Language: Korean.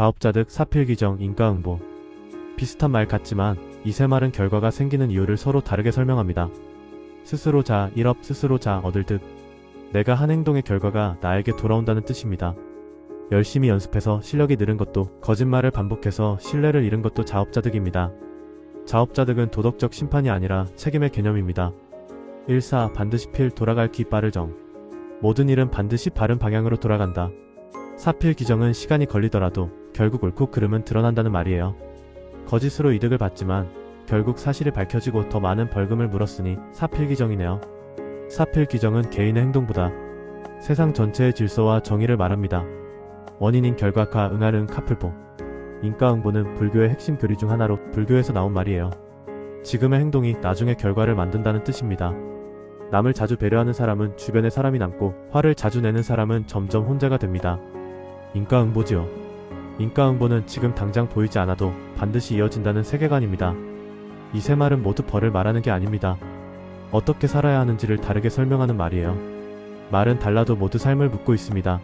자업자 득, 사필기정, 인과응보. 비슷한 말 같지만 이 세 말은 결과가 생기는 이유를 서로 다르게 설명합니다. 스스로 자, 일업, 스스로 자, 얻을 듯. 내가 한 행동의 결과가 나에게 돌아온다는 뜻입니다. 열심히 연습해서 실력이 늘은 것도 거짓말을 반복해서 신뢰를 잃은 것도 자업자득입니다. 자업자득은 도덕적 심판이 아니라 책임의 개념입니다. 1사 반드시 필 돌아갈 기 빠를 정. 모든 일은 반드시 바른 방향으로 돌아간다. 사필 기정은 시간이 걸리더라도 결국 옳고 그름은 드러난다는 말이에요. 거짓으로 이득을 받지만 결국 사실이 밝혀지고 더 많은 벌금을 물었으니 사필 기정이네요. 사필 기정은 개인의 행동보다 세상 전체의 질서와 정의를 말합니다. 원인인 결과가 응하는 카플보. 인과응보는 불교의 핵심 교리 중 하나로 불교에서 나온 말이에요. 지금의 행동이 나중의 결과를 만든다는 뜻입니다. 남을 자주 배려하는 사람은 주변에 사람이 남고 화를 자주 내는 사람은 점점 혼자가 됩니다. 인과응보지요. 인과응보는 지금 당장 보이지 않아도 반드시 이어진다는 세계관입니다. 이 세 말은 모두 벌을 말하는 게 아닙니다. 어떻게 살아야 하는지를 다르게 설명하는 말이에요. 말은 달라도 모두 삶을 묻고 있습니다.